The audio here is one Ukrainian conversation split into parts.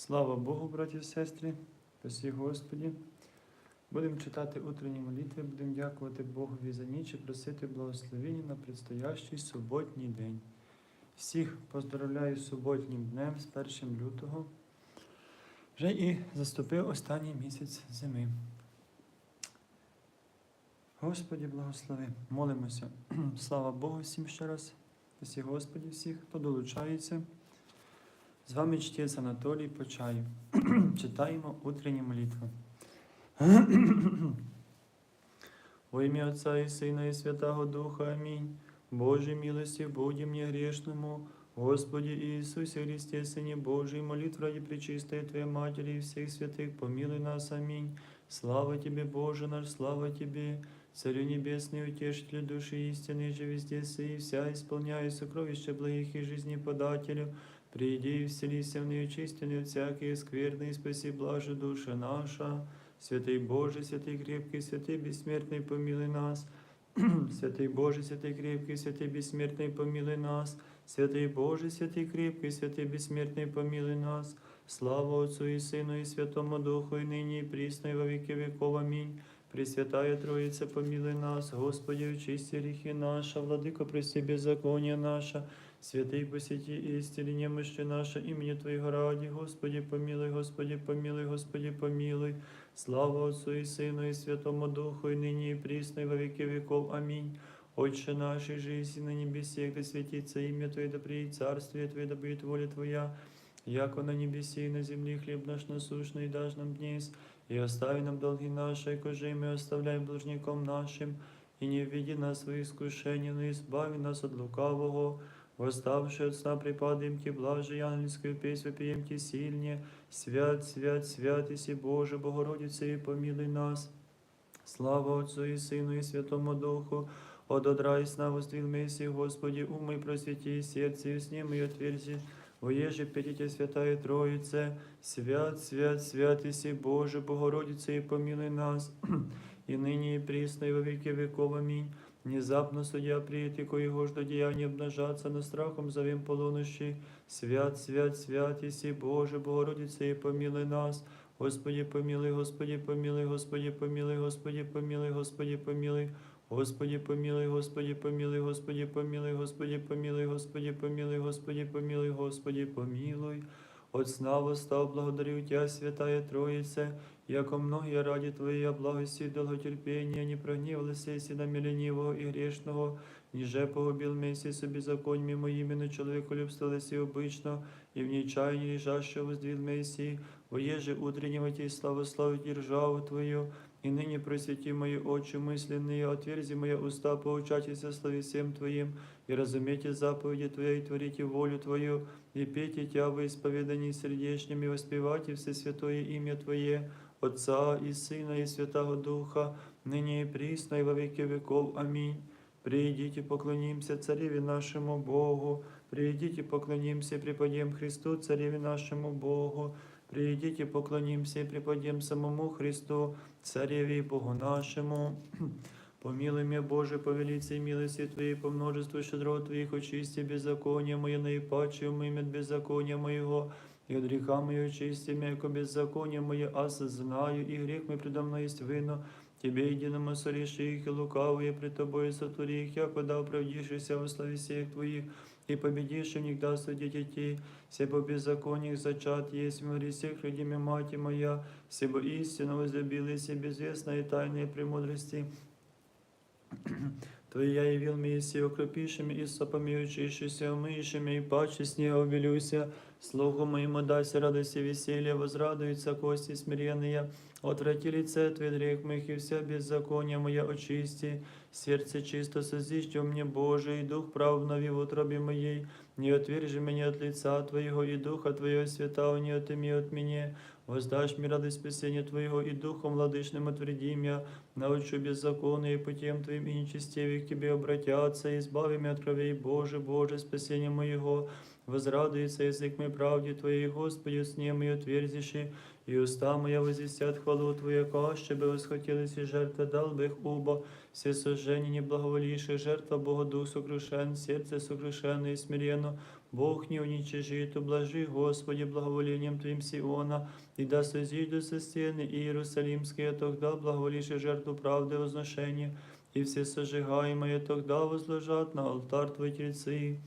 Слава Богу, браті і сестри, спасі Господі. Будемо читати утренні молитви, будемо дякувати Богові за ніч і просити благословення на предстоящий суботній день. Всіх поздравляю з суботнім днем, з 1 лютого. Вже і заступив останній місяць зими. Господі благослови. Молимося. Слава Богу всім ще раз. Спасі Господі всіх, хто долучається. З вами чтець Анатолій Почаєв. Читаємо утренні молитви. Во ім'я Отця і Сина, і Святого Духа. Амінь. Боже милості, Боді мені грешному, Господи Иисусе Христе, Сыне Божий, молитв ради Пречистой Твоей Матери и всех святых, помилуй нас, аминь. Слава Тебе, Боже наш, слава Тебе, Царю Небесный, утешителю души истины, же везде сей, вся исполняя сокровища благих и жизни подателю, приди и вселися в неочистенные всякие скверные, спаси блаже душа наша. Святый Боже, святый крепкий, святый бессмертный, помилуй нас. Святый Боже, святый крепкий, святый бессмертный, помилуй нас. Святый Боже, святый крепкий, святый бессмертный, помилуй нас. Слава Отцу и Сыну и Святому Духу, и ныне и присно, и во веки веков. Аминь. Пресвятая Троица, помилуй нас. Господи, очисти грехи наши, Владыко, прости беззаконие наше. Святый посети и исцели немощи наше, имени Твоего ради. Господи, помилуй, Господи, помилуй, Господи, помилуй. Слава Отцу и Сыну и Святому Духу, и ныне и присно, и во веки веков. Аминь. Отче нашей жизни на небесе, да светится имя Твое, да приедет царствие Твое, да будет воля Твоя, яко на небесе и на земле хлеб наш насущный дашь нам днес, и остави нам долги наши, коже мы оставляем должником нашим, и не введи нас в свои искушения, но избави нас от лукавого, Восставши от сна припадаем Ти, блаже, ангельскую песню пьем Ти сильнее, свят, свят, свят, Иси Боже, Богородице, и помилуй нас. Слава Отцу и Сыну и Святому Духу, от одра и сна воздвиг Мессии, Господи, умы просвети и сердце, и с ним и отверзи, Воеже петите Святая Троице, свят, свят, свят, Иси Боже, Богородице, и помилуй нас, и ныне и присно, и во веки веков. Аминь. Внезапно судья приет, коего жду деяния обнажаться, но страхом зовем полунощи. Свят, свят, свят, Иси Боже, Богородице, и помилуй нас. Господи, помилуй, Господи, помилуй, Господи, помилуй, Господи, помилуй, Господи, помилуй. Господи, помилуй, Господи, помилуй, Господи, помилуй, Господи, помилуй, Господи, помилуй, Господи, помилуй, Господи, помилуй. От сна восстав, благодарю Тебя, Святая Троице, яко многие ради Твоей благости и долготерпения не прогневалися си на ленивого и грешного, ниже погубил месяц беззаконьми моими, но человеку любствовалось и обычно, и в нечаянии лежащего воздвиг Мессии, воеже утреннего Тебе славу славить державу Твою, и ныне просвети мои очи мысленные, отверзи мои уста, поучайтесь славе всем Твоим, и разумейте заповеди Твои, и творите волю Твою, и пейте Тя во исповедании сердечным, и воспевайте все святое имя Твое, Отца и Сына и Святого Духа, ныне и присно, и во веки веков. Аминь. Придите, поклонимся Цареве нашему Богу, придите, поклонимся и преподем Христу, Цареве нашему Богу, придите, поклонимся и преподем самому Христу, Цареве и Богу нашему. Помилуй меня, Боже, по велице и милости Твоей, по множеству щедрот Твоих, очисти беззаконие мое, наипаче умыми от беззакония моего, и от греха моего очисти меня, яко беззаконие мое осознаю, и грех мой предо мной есть вино, Тебе единому сореши их, и лукавые пред Тобою сотвори их, яко да оправдишься во славе всех Твоих, и победишь в них да судить детей, все по беззакониях зачат есть в гресех родиме мать моя, все бы истину возлюбила, все безвестные тайные премудрости, Твоя явил мне и все укропившими и сопами учившися, умыйшими и паче с ней обелюся, слугу моему дайся радость и веселье, возрадуются кости смиренные, отврати лице Твой грех моих и вся беззаконие моя очисти, сердце чисто созижди мне Боже, и дух прав внови в утробе моей, не отвержи меня от лица Твоего, и духа Твоего святого не отыми от меня, воздашь мне радость спасения Твоего, и духом владычным отвреди меня, научу беззаконные путем Твоим и нечестивых к Тебе обратятся, избави меня от кровей Боже, Боже, спасение моего, возрадуется язык мой правде Твоей, Господи, с ним и отверзиши, и уста моя возвестят хвалу Твою, каще бы восхотелись и жертвы дал бы их убо, все сожжения неблаговоливших, жертва Бога Дух сокрушен, сердце сокрушенное и смиренно, Бог не уничижит, ублажи, Господи, благоволением Твоим Сиона, и да созижду со стены Иерусалимские, тогда благоволивши жертву правды возношения, и все сожигаемые тогда возложат на алтарь Твой тельцы.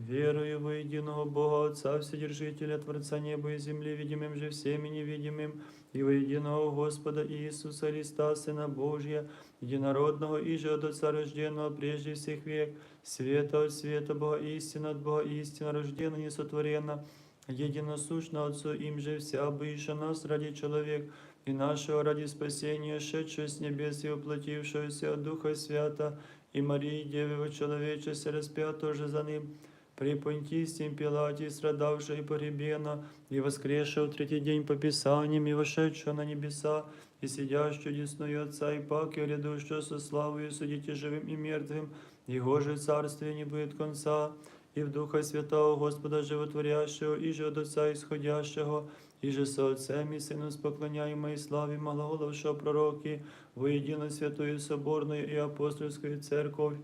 Верую во единого Бога Отца, Вседержителя, Творца неба и земли, видимым же всеми невидимым, и во единого Господа Иисуса Христа, Сына Божия, единородного и же от Отца рожденного прежде всех век, света от света Бога истина от Бога истина, рождена несотворена, единосущно Отцу им же вся быша нас ради человек, и нашего ради спасения, шедшего с небес и воплотившегося от Духа Свята, и Марии Девы человечества распятого же за ним, при Понтийском Пилате, страдавшего и погребена, и воскресшего в третий день по Писаниям, и вошедшего на небеса, и сидящего десную Отца, и паки, грядущего со славою судите живым и мертвым, Его же царствие не будет конца, и в Духа Святого Господа Животворящего, и же от Отца исходящего, и же со Отцем и Сыном споклоняемой славе малоголовшего пророки, воедино святую соборную и апостольскую церковь,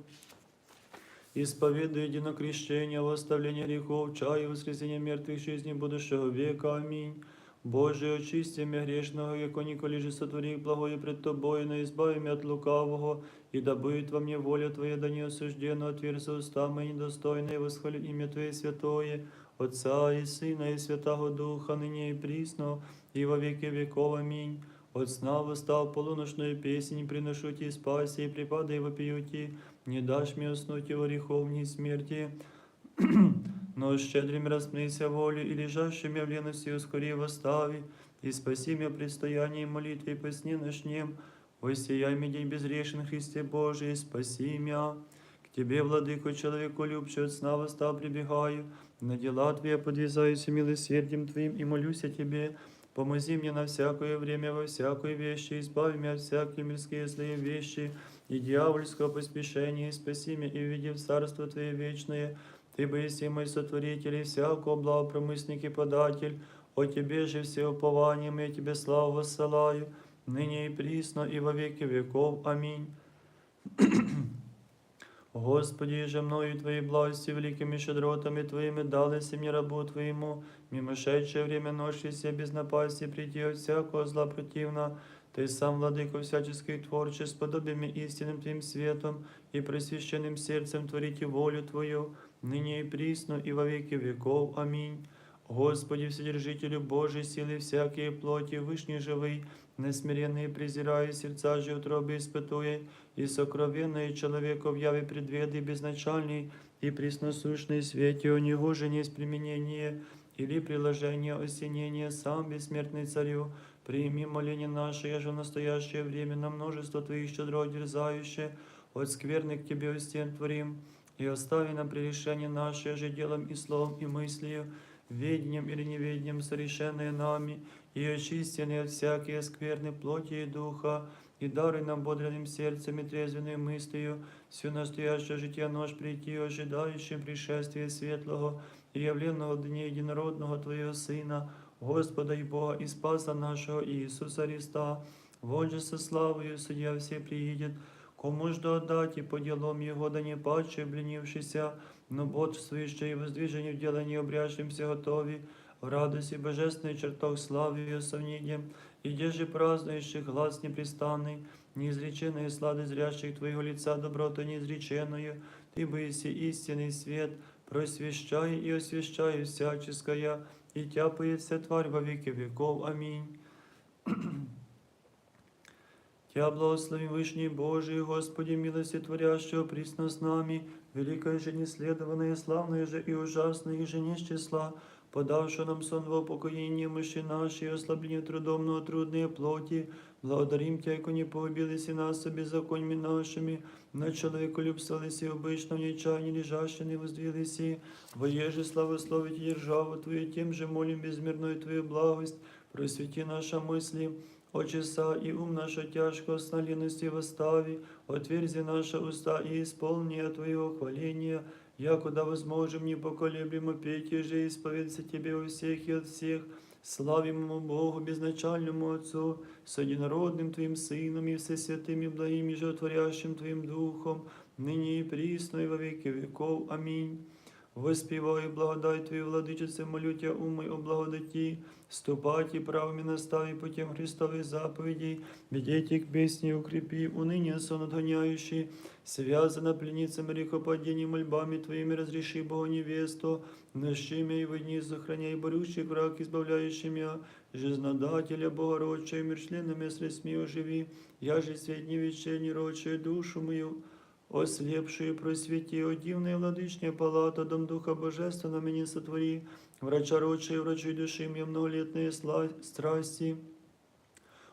исповедую едино крещение, восставление грехов, чаю и воскресение мертвых жизни будущего века. Аминь. Боже, очисти меня грешного, яко николи же сотвори благое пред Тобою, но избави меня от лукавого, и да будет во мне воля Твоя, да не осужденно отверзи уста мои недостойные, восхвали имя Твое святое, Отца и Сына и Святого Духа, ныне и присно, и во веки веков. Аминь. От сна восстал полуношную песнь, приношу Ти спаси, и припадай вопию Ти, не дашь мне уснуть его греховней смерти. Но щедрым распнися волю, и лежащим я в лености ускори восстави, и спаси меня предстояние молитвы, и по сне ночнем, воссияй мне день безгрешен, Христе Божий, спаси меня. К Тебе, владыко, человеку любче, от сна восстал прибегаю, на дела Твои подвязаюсь милосердием Твоим, и молюсь о Тебе, Помози мне на всякое время, во всякой вещи, избави меня от всякие мирские злые вещи и дьявольского поспешения, и спаси меня и введи в Царство Твое вечное. Ты боиси мой сотворитель и всякого благопромысник и податель. О Тебе же все упованием я Тебе славу воссылаю, ныне и присно, и во веки веков. Аминь. Господи, же мною Твои власти, великими щедротами Твоими дали мне рабу Твоему, мимошедшее время ночи все без напасти прийти от всякого зла противно. Ты сам, владыко всяческих творчеств, подобиями истинным Твоим светом и просвященным сердцем творите волю Твою, ныне и присно, и во веки веков. Аминь. Господи, Вседержителю Божий, силы всякие плоти, вышний живый, несмиренные презирая сердца же утробы испытуя, и сокровенное человеку в яве предведы безначальный и пресносущный свете, у него же не есть применение или приложение осенения, сам бессмертный царю, прими моление наше, я же в настоящее время на множество Твоих щедрот дерзающее, от скверных к Тебе стен творим, и остави нам прегрешение наше же делом и словом и мыслью, ведением или неведением совершенные нами, и очистенные от всякие скверны плоти и духа, и даруй нам бодрым сердцем и трезвенной мыслью всю настоящее житие нож прийти, ожидающим пришествия светлого и явленного дня единородного Твоего Сына, Господа и Бога и Спаса нашего Иисуса Христа, вон же со славою судья все приидет, кому ж отдать и по делам Его, да не паче, обленившися, но бодрствующие и воздвижение в делании обрящимся готови, в радости божественный чертог славы ее совнидем, и где же празднующих глаз непрестанный, неизреченные слады зрящих Твоего лица доброту неизреченную, Ты боиси истинный свет, просвещай и освящай всяческая, и тяпает вся тварь во веки веков. Аминь. Тя благослови Вышний Божий, Господи, милости творящего присно с нами, великое же неследованное, славное же и ужасное же не с числа, подавши нам сон в упокоение мыши наши, и ослабление трудом, но трудные плоти, благодарим Тя, яко не погубились и нас беззаконьми нашими, на человеку любствовались и обычно в нечаянии лежащие не воздвились, и воеже славословить державу Твою, тем же молим безмерную Твою благость, просвети наша мысли, Очеса и ум наша тяжко с налинности восстави, отверзи наши уста и исполни от Твоего хваления, якуда возможем непоколеблемо петь, же исповедься Тебе у всех и от всех, Славимо Богу, безначальному Отцу, с одинородным Твоим Сыном и всесвятым и благим и животворящим Твоим Духом, ныне и присно и во веки веков. Аминь. Воспіваю благодать Твою, владичице, молю Тя, умой о благодаті, ступати правами настави путем Христових заповедей, ведите к песне укрепи, уныние сон отгоняющий, связана пленницами грехопадений мольбами Твоими разреши Богу невесту, нащи меня и в дни сохраняй борющий враг, избавляющий меня, жизнодателя Богородча, мир членами средств оживи, я же свет не вечерний рочую душу мою, Ослепшую просвети, о дивная владычня палата, дом Духа Божественного мне сотвори, врача рочей, врачуй души мне многолетные страсти.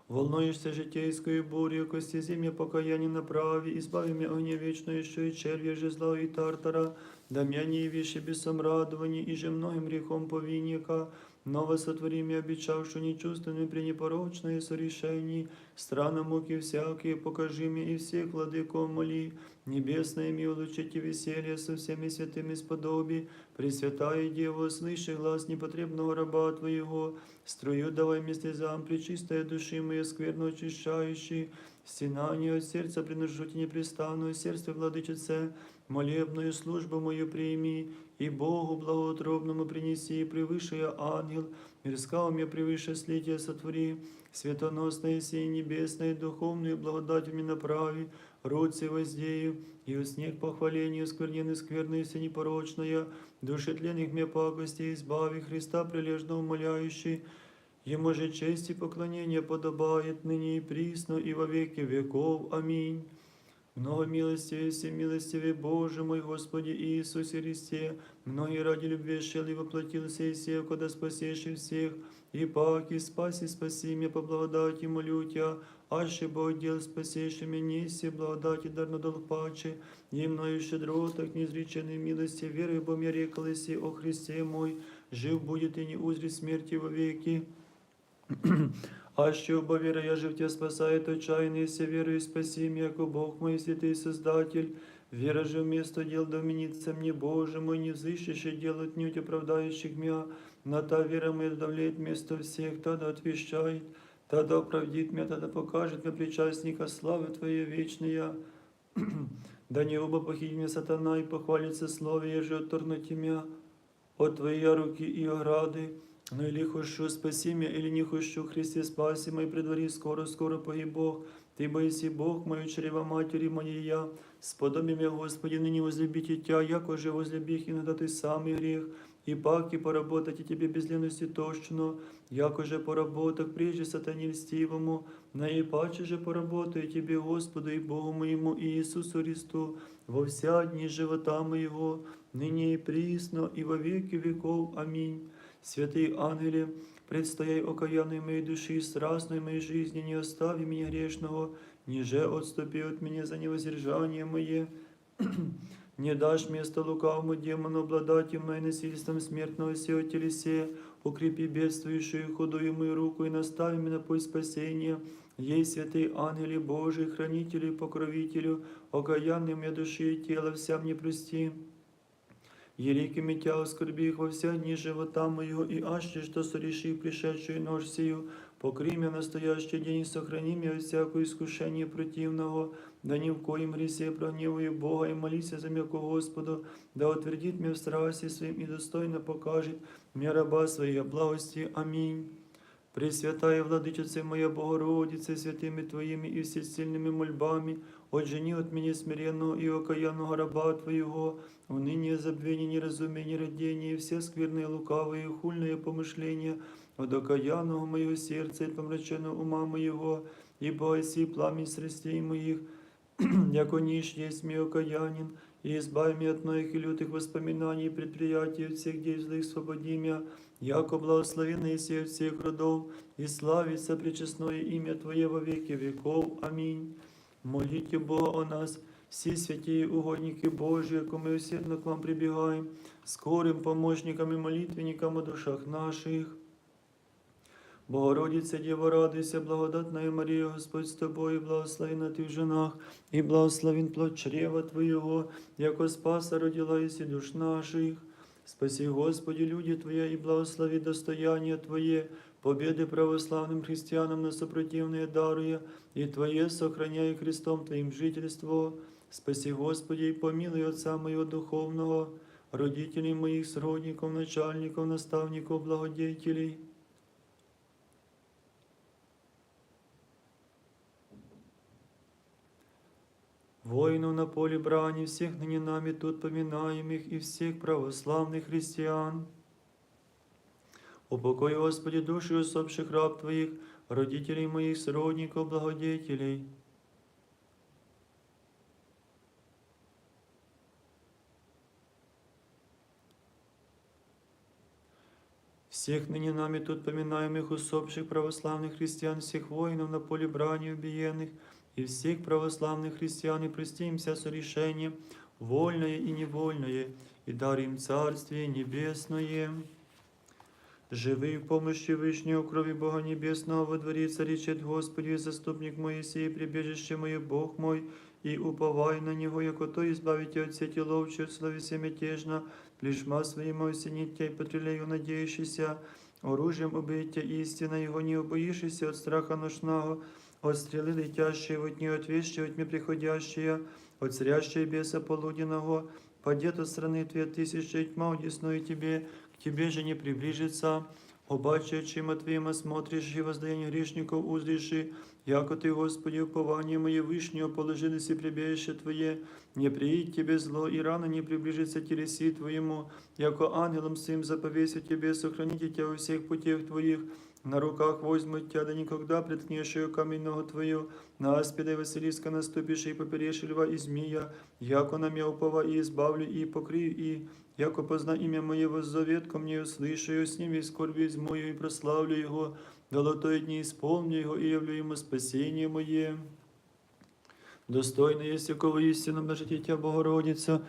Волнуешься житейскую бурю, кости земля покаяние направи, избави меня огня вечную, еще и червя жезла и тартара, да меня не явишь и бесом и же многим грехом повинника, Ново сотвори мне обещавшую нечувственную пренепорочное сорешений, страна муки всякие, покажи мне и всех владыков моли, небесное ми улучшите веселье со всеми святыми сподоби, Пресвятая Дева, слыши глаз непотребного раба Твоего, струю давай мне слезам, пречистая души моей скверно очищающей, стенание от сердца приношу тебе непрестанную, сердце владычице, молебную службу мою прими, и Богу благоутробному принеси, превыше я ангел, мирского мне превыше слития сотвори, светоносное сей небесное, духовную благодать мне направи, руцы воздею, и у снег похвалению сквернены скверные все непорочная, души тленных мне пакости избави, Христа прилежно умоляющий, Ему же честь и поклонение подобает ныне и присно и во веки веков. Аминь. Много милостивее, всемилостивее Боже мой Господи Иисусе Христе, многие ради любви шел и воплотился и сев, когда спасешь и всех, и паки спаси, спаси меня по благодати молю Тя, аще Бог дел спасешь меня, неси благодати дарно долг паче, и мною щедротах неизреченной милости, верой бо мне рекалися о Христе мой, жив будет и не узри смерти во веки. А що бо віра, я жив тебя спасает отчаянный, все верою спаси меня, яко Бог мой, святый Создатель. Вера же вместо дел доменится мне, Боже мой, не взыщешь и делать нють оправдающих меня. На та вера моя давляет вместо всех, тогда отвещает, тогда оправдит меня, тогда покажет мне причастника славы Твоей вечная. Да не оба похитит меня сатана и похвалится слове, я же отторнуть меня от Твоей руки и ограды. Но или хочу спаси меня, или не хочу, Христе спаси мой при дворе, скоро, скоро погиб Бог. Ты боиси Бог, мою чрева матери моей я. Сподоби меня, Господи, ныне возлюбите Тя, яко же возлюбих иногда Ты самый грех. И паки поработать и Тебе без лености тощно, яко же поработах прежде сатане льстивому, наипаче же поработаю Тебе, Господу и Богу моему Иисусу Христу, во вся дни живота моего, ныне и присно, и во веки веков. Аминь. Святые ангели, предстояй окаянной моей души, страстной моей жизни, не остави меня грешного, ниже отступи от меня за невоздержание мое. Не дашь место лукавому демону обладать мной насильством смертного сего телесе, укрепи бедствующую худую мою руку и настави меня на путь спасения. Ей, святые ангели Божии, хранителю и покровителю, окаянным я души и тела, вся мне прости. Еликими тя оскорби их во вся дни живота моего, и аще что сореши пришедшую нож сию, покрий меня настоящий день и сохрани меня от всякого искушения противного, да ни в коем гресе прогневаю Бога и молися за мягко Господу, да утвердит меня в страсти своим и достойно покажет мне раба своей благости. Аминь. Пресвятая Владычице моя Богородице, святыми Твоими и всесильными мольбами, отжени от меня смиренного и окаянного раба Твоего, уныние, забвение, неразумение, родение, и все скверные, лукавые, хульные помышления, от окаянного моего сердца и помраченного ума моего, и бойся пламень страстей моих, яко нищ есть мой окаянин, и избави меня от многих и лютых воспоминаний и предприятий, от всех дел злых свободи меня, яко благословенный си от всех родов, и славится пречестное имя Твое во веки веков. Аминь. Молите Бога о нас, все святые угодники Божии, яко мы усердно к вам прибегаем, скорым помощникам и молитвенникам о душах наших. Богородице, Дева, радуйся, благодатная Мария, Господь с тобой, благословена ты в женах, и благословен плод чрева Твоего, яко спаса родила и душ наших. Спаси, Господи, люди Твои, и благослови достояние Твое, победы православным христианам на сопротивные даруя, и Твое сохраняй Христом Твоим жительство. Спаси, Господи, и помилуй Отца моего духовного, родителей моих, сродников, начальников, наставников, благодетелей. Воинов на поле брани, всех ныне нами тут поминаемых и всех православных христиан. Упокой, Господи, души усопших раб Твоих, родителей моих, сродников, благодетелей. Всех ныне нами тут поминаемых усопших православных христиан, всех воинов на поле брани убиенных, и всех православных христиан, и прости им вся сорешение, вольное и невольное, и дар им Царствие Небесное. Живый в помощи Вышнего крови Бога Небесного во дворе царичет Господи, заступник Моисей, прибежище мое, Бог мой, и уповай на Него, яко то избавите от сети ловчую, словеся мятежно, плешма своим осенитя и потрелею надеющийся, оружием убийте истина Его, не убоишься от страха ношного, от стрелы летящие в дни, от вещи во тьме приходящие, от царящей беса полуденного, падет от страны Твоей тысяча и тьма удесную Тебе, к Тебе же не приближится. Обаче, чим Твоим осмотришь и воздаяние грешников узришь, яко Ты, Господи, упование мое вышнего положились и прибежище Твое, не приидь Тебе зло, и рано не приближится телеси Твоему, яко ангелом своим заповесю Тебе, сохраните Тебя во всех путях Твоих, на руках возьмут Тебя, да никогда приткнешь ее каменного Твою, на аспида и Василиска наступишь, и поперешь льва и змея, яко на меня упова и избавлю, и покрию, и яко позна имя Моего завет ко мне услышу, с ним и скорби измою, и прославлю Его, долотое дни исполню Его, и явлю Ему спасение Мое. Достойно есть якого истинно блажите Тебя, Богородица,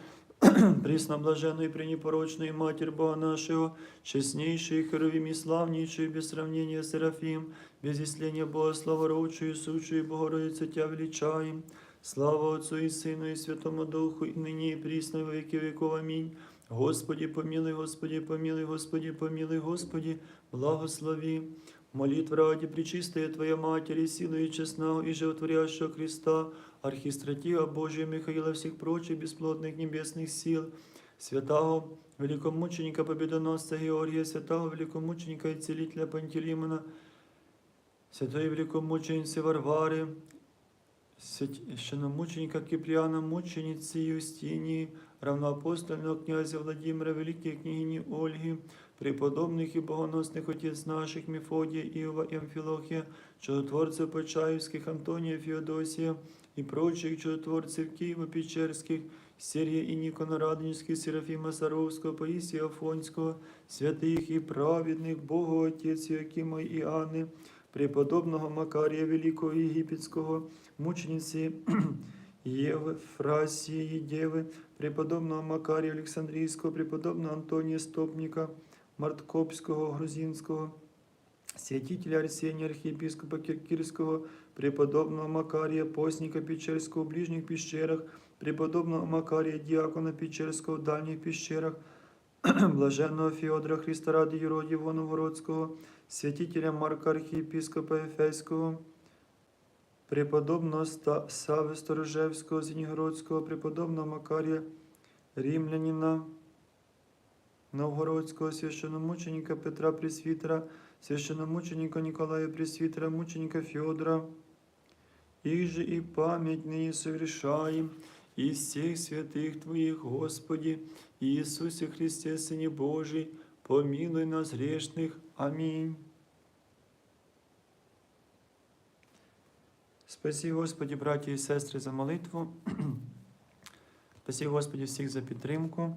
Присно блаженную и пренепорочную Матерь Бога нашего, честнейший, херовим и славнейший, без сравнения Серафим, без исления Бога, славородчую, сущую Богородица Тебя величаем. Слава Отцу и Сыну и Святому Духу, и ныне и присно, и веки веков. Аминь. Господи, помилуй, Господи, помилуй, Господи, помилуй, Господи, благослови. Молитва ради Пречистая Твоя Матери, силы и честного и животворящего Христа, архистратига Божия Михаила, всех прочих бесплотных небесных сил, святого великомученика Победоносца Георгия, святого великомученика и целителя Пантелеймона, святой великомученицы Варвари, священномученика Киприана, мученицы Юстинии, равноапостольного князя Владимира, великой княгини Ольги, преподобных и богоносных отец наших Мефодия, Иова и Амфилохия, чудотворцев Почаевских, Антония, Феодосия и прочих чудотворцев Киева Печерских, Сергия и Никона Радонежских, Серафима Саровского, Паисия Афонского, святых и праведных, Богу Отець Якима и Анны, преподобного Макарія Великого Єгипетського, мучениці Єви, Фрасії Єви, преподобного Макарія Олександрійського, преподобного Антонія Стопніка, Марткопського, Грузинського, святителя Арсенія, архиепископа Киркирского, преподобного Макария, постника Печерского в ближних пещерах, преподобного Макария, диакона Печерского в дальних пещерах, блаженного Феодора Христа ради Юродивого Новгородского, святителя Марка архиепископа Ефеського, преподобного Сави Сторожевського, Звенигородського, преподобного Макарія Римлянина, Новгородського священномученика Петра Пресвітера, священномученика Николая Пресвитера, мученика Федора, их же и память ныне совершаем, и всех святых Твоих, Господи, Иисусе Христе, Сыне Божий, помилуй нас грешных. Аминь. Спаси, Господи, браті і сестри, за молитву. Спаси, Господи, всіх за підтримку.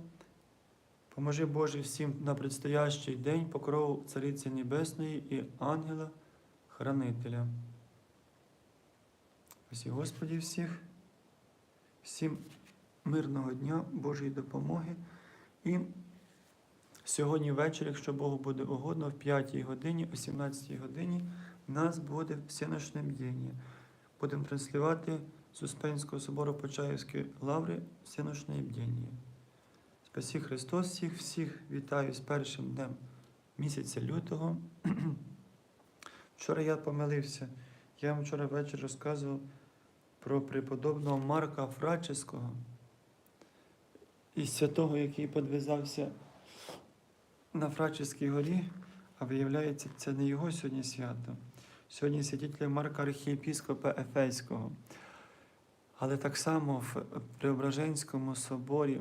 Поможи Боже всім на предстоящий день покрову Цариці Небесної і ангела Хранителя. Спасі Господі всіх, всім мирного дня, Божої допомоги. І сьогодні ввечері, якщо Богу буде угодно, в 5 годині, о 17 годині, нас буде всеночне бдіння. Будемо транслювати з собору Почаївської лаври всеночне бдіння. Спасі Христос всіх, всіх вітаю з першим днем місяця лютого. Вчора я помилився. Я вам вчора ввечері розказував про преподобного Марка Фрачеського і святого, який подвизався на Фрачеській горі, а виявляється, це не його сьогодні свято. Сьогодні святителя Марка архієпіскопа Ефейського. Але так само в Преображенському соборі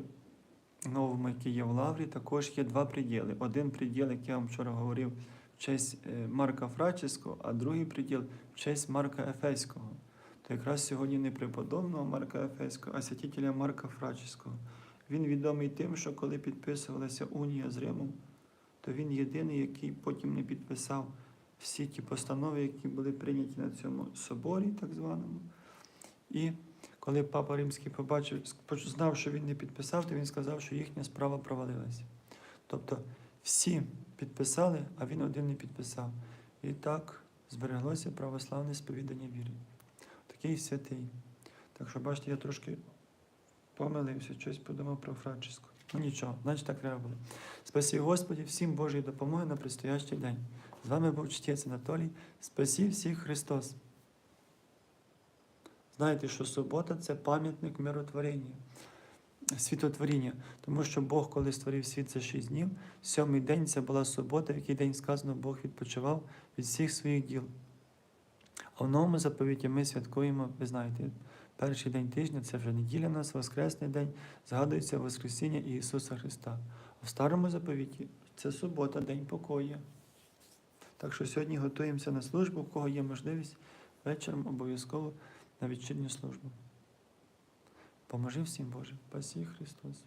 новому, який є в Лаврі, також є два приділи. Один приділ, як я вам вчора говорив, в честь е, Марка Фрачеського, а другий приділ в честь Марка Ефеського. То якраз сьогодні не преподобного Марка Ефеського, а святителя Марка Фрачеського. Він відомий тим, що коли підписувалася унія з Римом, то він єдиний, який потім не підписав всі ті постанови, які були прийняті на цьому соборі, так званому. І коли папа Римський побачив, знав, що він не підписав, то він сказав, що їхня справа провалилася. Тобто всі підписали, а він один не підписав. І так збереглося православне сповідання віри. Такий святий. Так що, бачите, я трошки помилився, щось подумав про Франчиску. Ну нічого, значить так треба було. Спасі Господі, всім Божої допомоги на предстоящий день. З вами був чтець Анатолій. Спасі всіх Христос. Знаєте, що субота це пам'ятник миротворення, світотворіння. Тому що Бог, коли створив світ за шість днів, сьомий день це була субота, в який день сказано, Бог відпочивав від всіх своїх діл. А в новому заповіті ми святкуємо, ви знаєте, перший день тижня це вже неділя у нас, Воскресний день, згадується Воскресіння Ісуса Христа. В старому заповіті це субота, день покою. Так що сьогодні готуємося на службу, у кого є можливість вечором обов'язково на вечірню службу. Поможи всім Боже, пасі Христос.